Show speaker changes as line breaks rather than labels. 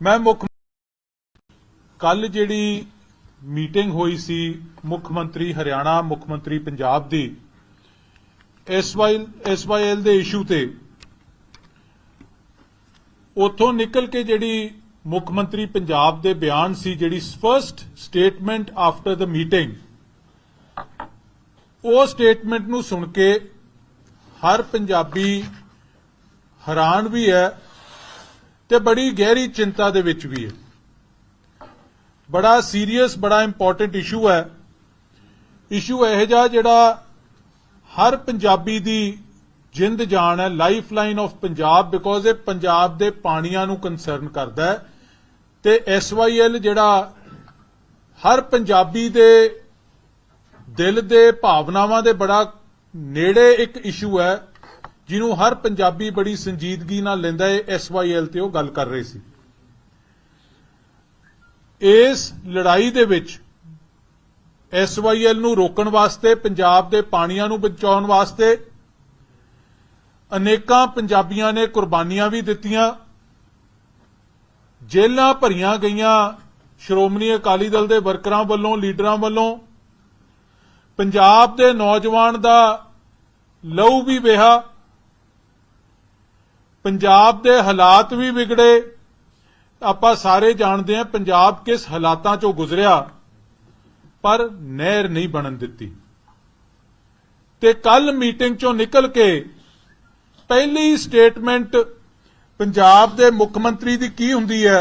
ਮੈਂ ਮੁੱਖ ਕੱਲ ਜਿਹੜੀ ਮੀਟਿੰਗ ਹੋਈ ਸੀ ਮੁੱਖ ਮੰਤਰੀ ਹਰਿਆਣਾ, ਮੁੱਖ ਮੰਤਰੀ ਪੰਜਾਬ ਦੀ ਐਸਵਾਈਐਲ ਐਸਵਾਈਐਲ ਦੇ ਇਸ਼ੂ ਤੇ ਉਥੋਂ ਨਿਕਲ ਕੇ ਜਿਹੜੀ ਮੁੱਖ ਮੰਤਰੀ ਪੰਜਾਬ ਦੇ ਬਿਆਨ ਸੀ, ਜਿਹੜੀ first statement after the meeting ਉਹ ਸਟੇਟਮੈਂਟ ਨੂੰ ਸੁਣ ਕੇ ਹਰ ਪੰਜਾਬੀ ਹੈਰਾਨ ਵੀ ਹੈ ਤੇ ਬੜੀ ਗਹਿਰੀ ਚਿੰਤਾ ਦੇ ਵਿੱਚ ਵੀ ਹੈ। ਬੜਾ ਸੀਰੀਅਸ ਬੜਾ ਇੰਪੋਰਟੈਂਟ ਇਸ਼ੂ ਹੈ। ਇਸ਼ੂ ਇਹ ਜਿਹਾ ਜਿਹੜਾ ਹਰ ਪੰਜਾਬੀ ਦੀ ਜਿੰਦ ਜਾਨ ਹੈ life line of Punjab because ਇਹ ਪੰਜਾਬ ਦੇ ਪਾਣੀਆਂ ਨੂੰ ਕੰਸਰਨ ਕਰਦਾ ਹੈ। ਤੇ ਐਸਵਾਈਐਲ ਜਿਹੜਾ ਹਰ ਪੰਜਾਬੀ ਦੇ ਦਿਲ ਦੇ ਭਾਵਨਾਵਾਂ ਦੇ ਬੜਾ ਨੇੜੇ ਇੱਕ ਇਸ਼ੂ ਹੈ। ਜਿਹਨੂੰ ਹਰ ਪੰਜਾਬੀ ਬੜੀ ਸੰਜੀਦਗੀ ਨਾਲ ਲੈਂਦਾ ਹੈ ਐਸਵਾਈਐਲ ਤੇ ਉਹ ਗੱਲ ਕਰ ਰਹੇ ਸੀ। ਇਸ ਲੜਾਈ ਦੇ ਵਿੱਚ ਐਸਵਾਈਐਲ ਨੂੰ ਰੋਕਣ ਵਾਸਤੇ, ਪੰਜਾਬ ਦੇ ਪਾਣੀਆਂ ਨੂੰ ਬਚਾਉਣ ਵਾਸਤੇ ਅਨੇਕਾਂ ਪੰਜਾਬੀਆਂ ਨੇ ਕੁਰਬਾਨੀਆਂ ਵੀ ਦਿੱਤੀਆਂ। ਜੇਲ੍ਹਾਂ ਭਰੀਆਂ ਗਈਆਂ ਸ਼੍ਰੋਮਣੀ ਅਕਾਲੀ ਦਲ ਦੇ ਵਰਕਰਾਂ ਵੱਲੋਂ, ਲੀਡਰਾਂ ਵੱਲੋਂ। ਪੰਜਾਬ ਦੇ ਨੌਜਵਾਨ ਦਾ ਲਹੂ ਵੀ ਵਹਾ ਪੰਜਾਬ ਦੇ ਹਾਲਾਤ ਵੀ ਵਿਗੜੇ। ਆਪਾਂ ਸਾਰੇ ਜਾਣਦੇ ਹਾਂ ਪੰਜਾਬ ਕਿਸ ਹਾਲਾਤਾਂ ਚੋਂ ਗੁਜ਼ਰਿਆ, ਪਰ ਨਹਿਰ ਨਹੀਂ ਬਣਨ ਦਿੱਤੀ। ਤੇ ਕੱਲ ਮੀਟਿੰਗ ਚੋਂ ਨਿਕਲ ਕੇ ਪਹਿਲੀ ਸਟੇਟਮੈਂਟ ਪੰਜਾਬ ਦੇ ਮੁੱਖ ਮੰਤਰੀ ਦੀ ਕੀ ਹੁੰਦੀ ਹੈ?